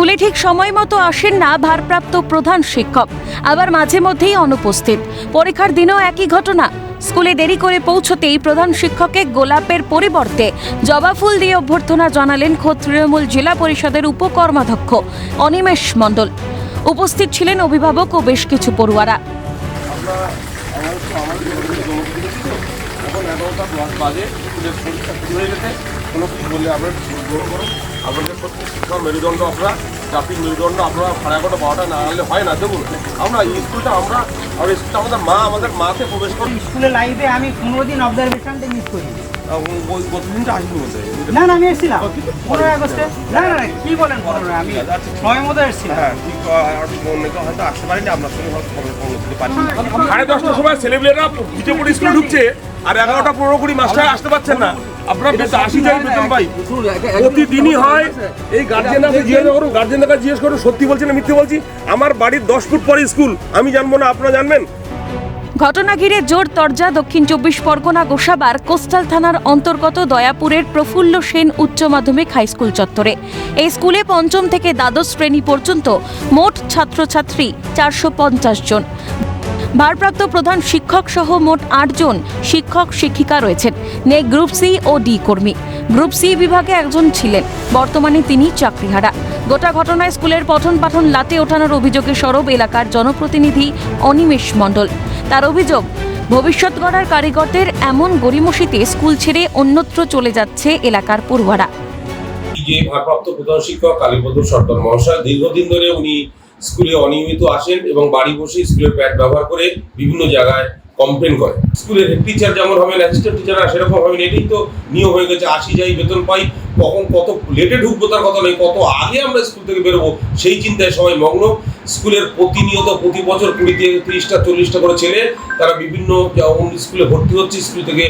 স্কুলে ঠিক সময় মতো আসেন না ভারপ্রাপ্ত প্রধান শিক্ষক। আবার মাঝে মধ্যেই অনুপস্থিত। পরীক্ষার দিনেও একই ঘটনা। স্কুলে দেরি করে পৌঁছতেই প্রধান শিক্ষককে গোলাপের পরিবর্তে জবা ফুল দিয়ে অভ্যর্থনা জানালেন তৃণমূল জেলা পরিষদের উপকর্মাধ্যক্ষ অনিমেষ মণ্ডল। উপস্থিত ছিলেন অভিভাবক ও বেশ কিছু পড়ুয়ারা। কোনো কিছু বললে করুন আপনাদের সত্যি শিক্ষার মেরুদণ্ড আপনারা জাতির মেরুদণ্ড আপনারা সাড়ে এগারোটা বারোটা না আনলে হয় না দেখুন। আমরা স্কুলটা আমরা আর স্কুলটা আমাদের মা আমাদের মাকে প্রবেশ করি স্কুলের লাইফে আমি কোনোদিন অবজারভেশনটা মিস করি ওই গতদিনটা আসিনি বলতে না না আমি এসেছিলাম। পনেরোই আগস্টে। না না না কি বলেন পনেরোই? আমি সময় মতো এসেছিলাম। হ্যাঁ ঠিক হয়তো আসতে পারেনি আপনার খবর খবর দিতে পারি সাড়ে দশটার সময় ছেলেমেয়েরা ভিজে পড়ে স্কুলে ঢুকছে আর এগারোটা পনেরো কুড়ি মাস্টার আসতে পারছেন না। আপনারা বেশ আসি যাই বেতন পাই প্রতিদিনই হয় এই গার্জেন আছে জিজ্ঞেস করুন গার্জেনের কাছে জিজ্ঞেস করুন সত্যি বলছি না মিথ্যে বলছি? আমার বাড়ির দশ ফুট পরে স্কুল আমি জানব না আপনারা জানবেন? ঘটনা ঘিরে জোর তরজা দক্ষিণ চব্বিশ পরগনা গোসাবার কোস্টাল থানার অন্তর্গত দয়াপুরের প্রফুল্ল সেন উচ্চ মাধ্যমিক হাই স্কুল চত্বরে। এই স্কুলে পঞ্চম থেকে দ্বাদশ শ্রেণি পর্যন্ত মোট ছাত্রছাত্রী চারশো পঞ্চাশ জন। ভারপ্রাপ্ত প্রধান শিক্ষক সহ মোট আটজন শিক্ষক শিক্ষিকা রয়েছেন। নেই গ্রুপ সি ও ডি কর্মী। গ্রুপ সি বিভাগে একজন ছিলেন। বর্তমানে তিনি চাকরিহারা। গোটা ঘটনায় স্কুলের পঠন পাঠন লাতে ওঠানোর অভিযোগে সরব এলাকার জনপ্রতিনিধি অনিমেষ মণ্ডল। তার অভিযোগ, ভবিষ্যৎ গড়ার কারিগরদের এমন গড়িমসিতে স্কুল ছেড়ে অন্যত্র চলে যাচ্ছে এলাকার পড়ুয়ারা। যে ভারপ্রাপ্ত প্রধান শিক্ষক মহাশয়, দীর্ঘদিন ধরে উনি স্কুলে অনিয়মিত আসেন এবং বাড়ি বসে স্কুলের প্যাড ব্যবহার করে বিভিন্ন জায়গায় কমপ্লেন করে স্কুলের হেড টিচার যেমন হবেন অ্যাসিস্ট্যান্ট টিচাররা সেরকম হবেন, এটাই তো নিয়ম হয়ে গেছে, আসি যাই, বেতন পাই, কখন কত লেটে ঢুকবো তার কথা নেই কত আগে আমরা স্কুল থেকে বেরোবো, সেই চিন্তায় সবাই মগ্ন। স্কুলের প্রতিনিয়ত প্রতি বছর কুড়ি থেকে তিরিশটা, চল্লিশটা করে ছেলে, তারা বিভিন্ন স্কুলে ভর্তি হচ্ছে, স্কুল থেকে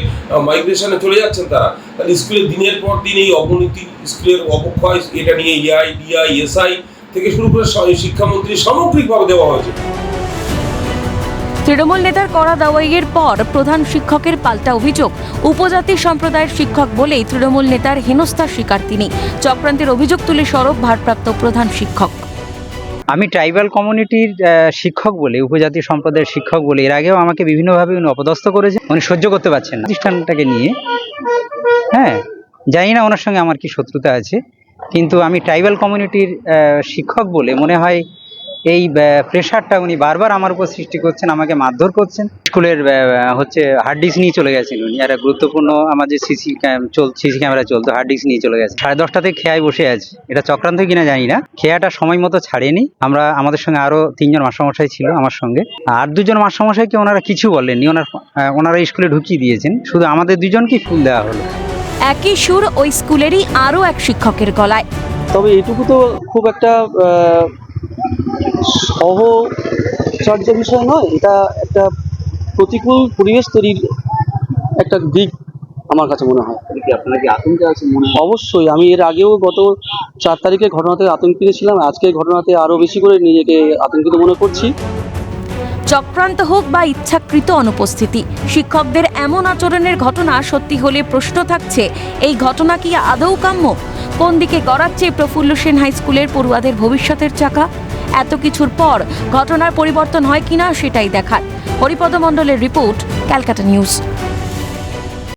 মাইগ্রেশনে চলে যাচ্ছেন তারা। তাহলে স্কুলে দিনের পর দিন এই অবনতি, স্কুলের অবক্ষয়, এটা নিয়ে ইআই ডিআই এসআই থেকে শুরু করে শিক্ষামন্ত্রী সামগ্রিকভাবে দেওয়া হয়েছে। তৃণমূল নেতার কড়া দাওয়াইয়ের পর প্রধান শিক্ষকের পাল্টা অভিযোগ। উপজাতি সম্প্রদায়ের শিক্ষক বলেই তৃণমূল নেতার হেনস্থার শিকার তিনি। চক্রান্তের অভিযোগ তুলে সরব ভারপ্রাপ্ত প্রধান শিক্ষক। আমি ট্রাইবাল কমিউনিটির শিক্ষক বলে উপজাতি সম্প্রদায়ের শিক্ষক বলে এর আগেও আমাকে বিভিন্নভাবে উনি অপদস্থ করেছে। উনি সহ্য করতে পারছেন না। প্রতিষ্ঠানটাকে নিয়ে। হ্যাঁ জানি না ওনার সঙ্গে আমার কি শত্রুতা আছে। কিন্তু আমি ট্রাইবাল কমিউনিটির শিক্ষক বলে মনে হয় এই প্রেশারটা উনি বারবার আমার উপর সৃষ্টি করছেন, আমাকে মারধর করছেন। স্কুলের হচ্ছে হার্ড ডিস্ক নিয়ে চলে গেছেন উনি। একটা গুরুত্বপূর্ণ আমার যে সিসি চল সিসি ক্যামেরা চলতো হার্ড ডিস্ক নিয়ে চলে গেছে। সাড়ে দশটাতে খেয়ায় বসে আছে। এটা চক্রান্ত কিনা জানি না। খেয়াটা সময় মতো ছাড়েনি। আমরা, আমাদের সঙ্গে আরও তিনজন মাস্টারমশাই ছিল আমার সঙ্গে। আর দুজন মাস্টারমশাইকে ওনারা কিছু বলেননি। ওনার ওনারা স্কুলে ঢুকিয়ে দিয়েছেন। শুধু আমাদের দুজনকেই ফুল দেওয়া হলো। একই সুর ওই স্কুলেরই আরও এক শিক্ষকের গলায়। তবে এটুকু তো খুব একটা সহচর্য বিষয় নয় এটা একটা প্রতিকূল পরিবেশ তৈরির একটা দিক আমার কাছে মনে হয়। আপনারা কি আতঙ্কে আছে মনে অবশ্যই আমি এর আগেও গত চার তারিখে ঘটনাতে আতঙ্কিত ছিলাম আজকের ঘটনাতে আরও বেশি করে নিজেকে আতঙ্কিত মনে করছি। চক্রান্ত হোক বা ইচ্ছাকৃত অনুপস্থিতি, শিক্ষকদের এমন আচরণের ঘটনা সত্যি হলে প্রশ্ন থাকছে, এই ঘটনা কি আদৌ কাম্য? কোন দিকে গড়াচ্ছে প্রফুল্ল সেন হাই স্কুলের পড়ুয়াদের ভবিষ্যতের চাকা? এত কিছুর পর ঘটনার পরিবর্তন হয় কিনা সেটাই দেখার। হরিপদ মণ্ডলের রিপোর্ট, ক্যালকাটা নিউজ।